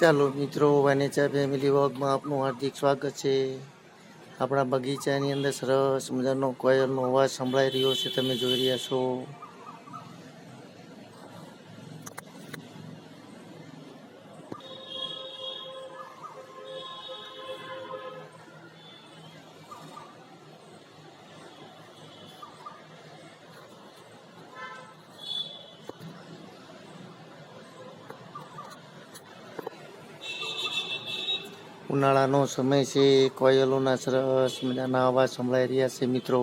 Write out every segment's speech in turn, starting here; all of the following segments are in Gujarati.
ચાલો મિત્રો, વાનેચા ફેમિલી વોગમાં આપનું હાર્દિક સ્વાગત છે. આપણા બગીચાની અંદર સરસ મજાનો કોયલનો અવાજ સંભળાઈ રહ્યો છે, તમે જોઈ રહ્યા છો. ઉનાળાનો સમય છે કોયલોના સરસ મજાના અવાજ સંભળાઈ રહ્યા છે મિત્રો.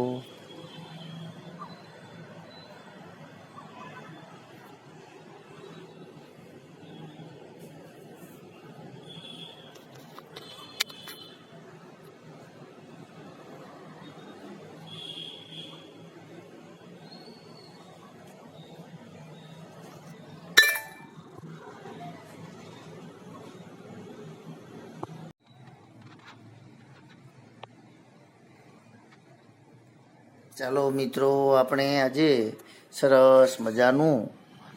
ચાલો મિત્રો, આપણે આજે સરસ મજાનું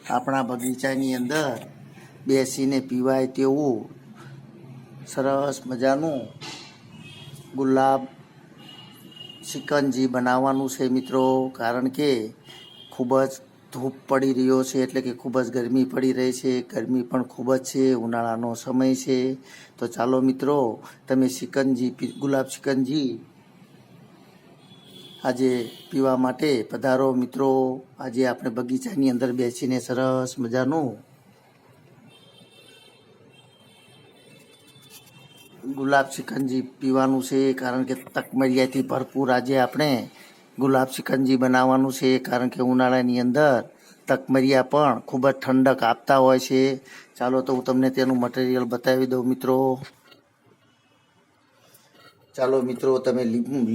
આપણા બગીચાની અંદર બેસીને પીવાય તેવું સરસ મજાનું ગુલાબ સિકંજી બનાવવાનું છે મિત્રો, કારણ કે ખૂબ જ ધૂપ પડી રહ્યો છે, એટલે કે ખૂબ જ ગરમી પડી રહી છે. ગરમી પણ ખૂબ જ છે, ઉનાળાનો સમય છે. તો ચાલો મિત્રો, તમે સિકંજી ગુલાબ સિકંજી આજે પીવા માટે પધારો મિત્રો. આજે આપણે બગીચાની અંદર બેસીને સરસ મજાનું ગુલાબ શિકંજી પીવાનું છે, કારણ કે તકમરિયાથી ભરપૂર આજે આપણે ગુલાબ શિકંજી બનાવવાનું છે, કારણ કે ઉનાળાની અંદર તકમરિયા પણ ખૂબ જ ઠંડક આપતા હોય છે. ચાલો તો હું તમને તેનું મટીરિયલ બતાવી દઉં મિત્રો. ચાલો મિત્રો, તમે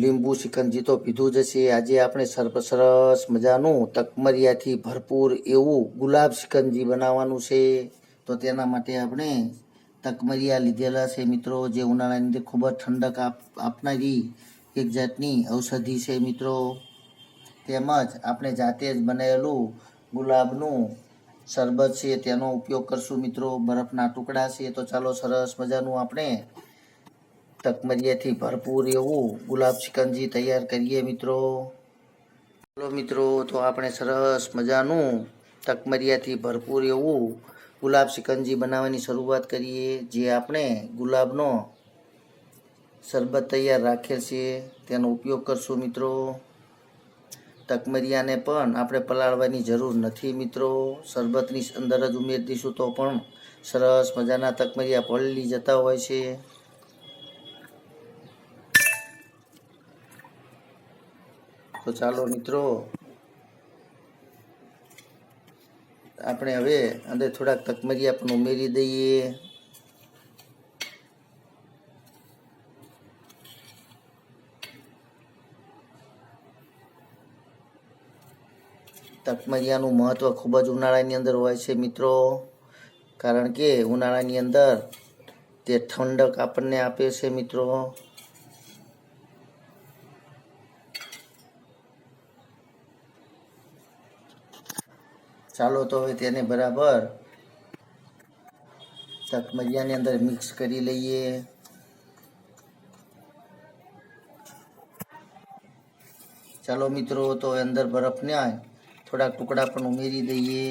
લીંબુ સિકંજી તો પીધું જ હશે. આજે આપણે સરસ મજાનું તકમરિયાથી ભરપૂર એવું ગુલાબ શિકંજી બનાવવાનું છે. તો તેના માટે આપણે તકમરિયા લીધેલા છે મિત્રો, જે ઉનાળાની અંદર ખૂબ જ ઠંડક આપ, આપનારી એક જાતની ઔષધિ છે મિત્રો. તેમજ આપણે જાતે જ બનાવેલું ગુલાબનું શરબત છે. તેનો ઉપયોગ કરશું મિત્રો, બરફના ટુકડા છે. તો ચાલો સરસ મજાનું આપણે તકમરિયાથી ભરપૂર એવું ગુલાબ સિકંજી તૈયાર કરીએ મિત્રો. ચાલો મિત્રો, તો આપણે સરસ મજાનું તકમરિયાથી ભરપૂર એવું ગુલાબ સિકંજી બનાવવાની શરૂઆત કરીએ, જે આપણે ગુલાબનો શરબત તૈયાર રાખેલ છે તેનો ઉપયોગ કરશું મિત્રો. તકમરિયાને પણ આપણે પલાળવાની જરૂર નથી મિત્રો. શરબતની અંદર જ ઉમેરી દઈશું તો પણ સરસ મજાના તકમરિયા પલળી જતા હોય છે. તો ચાલો મિત્રો, આપણે હવે અંદર થોડાક તકમરિયા પણ ઉમેરી દઈએ. તકમરિયાનું મહત્વ ખૂબ જ ઉનાળાની અંદર હોય છે મિત્રો, કારણ કે ઉનાળાની અંદર તે ઠંડક આપણને આપે છે મિત્રો. ચાલો તો હવે તેને બરાબર તકમરિયાની અંદર મિક્સ કરી લઈએ. ચાલો મિત્રો, તો અંદર બરફના થોડાક ટુકડા પણ ઉમેરી દઈએ.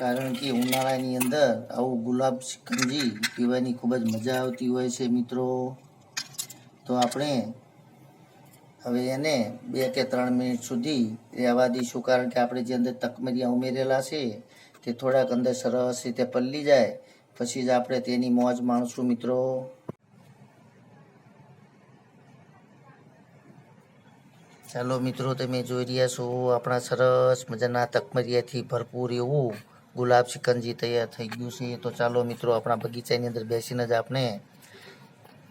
કારણ કે ઉનાળાની અંદર આવું ગુલાબ શિકંજી પીવાની ખૂબ જ મજા આવતી હોય છે મિત્રો. તો આપણે હવે એને બે કે ત્રણ મિનિટ સુધી રહેવા દઈશું. કારણ કે આપણે જે અંદર તકમરિયા ઉમેરેલા છે તે થોડાક અંદર સરસ રીતે પલ્લી જાય. પછી જ આપણે તેની મોજ માણશું મિત્રો. ચાલો મિત્રો, તમે જોઈ રહ્યા છો આપણા સરસ મજાના તકમરિયાથી ભરપૂર એવું ગુલાબ શિકંજી તૈયાર થઈ ગયું છે. તો ચાલો મિત્રો, આપણા બગીચાની અંદર બેસીને જ આપણે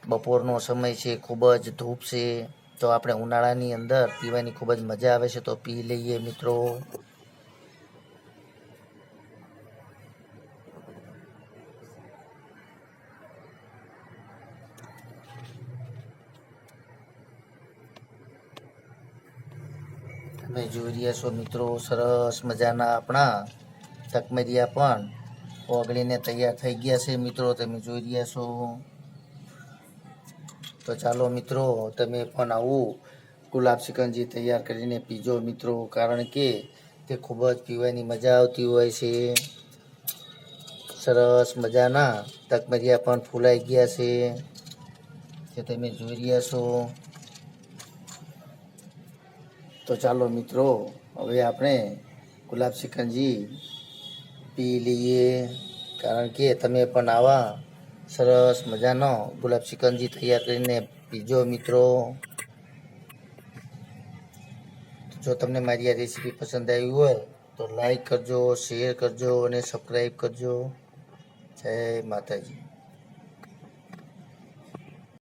બપોરનો સમય છે, ખૂબ જ ધૂપ છે. તો આપણે ઉનાળાની અંદર પીવાની ખૂબ જ મજા આવે છે, તો પી લઈએ મિત્રો. તમે જોઈ રહ્યા છો મિત્રો, સરસ મજાના આપણા તકમેરિયા પણ ઓગળીને તૈયાર થઈ ગયા છે મિત્રો, તમે જોઈ રહ્યા છો. તો ચાલો મિત્રો, તમે પણ આવું ગુલાબ શિકંજી તૈયાર કરીને પીજો મિત્રો, કારણ કે તે ખૂબ જ પીવાની મજા આવતી હોય છે. સરસ મજાના તકમરિયા પણ ફૂલાઈ ગયા છે. જે તમે જોઈ રહ્યા છો. તો ચાલો મિત્રો, હવે આપણે ગુલાબ સિકંજી પી લઈએ કારણ કે તમે પણ આવા સરસ મજાનો ગુલાબ ચિકનજી તૈયાર કરીને પીજો મિત્રો. જો તમને મારી આ રેસીપી પસંદ આવી હોય, તો લાઈક કરજો, શેર કરજો અને સબસ્ક્રાઈબ કરજો. જય માતાજી.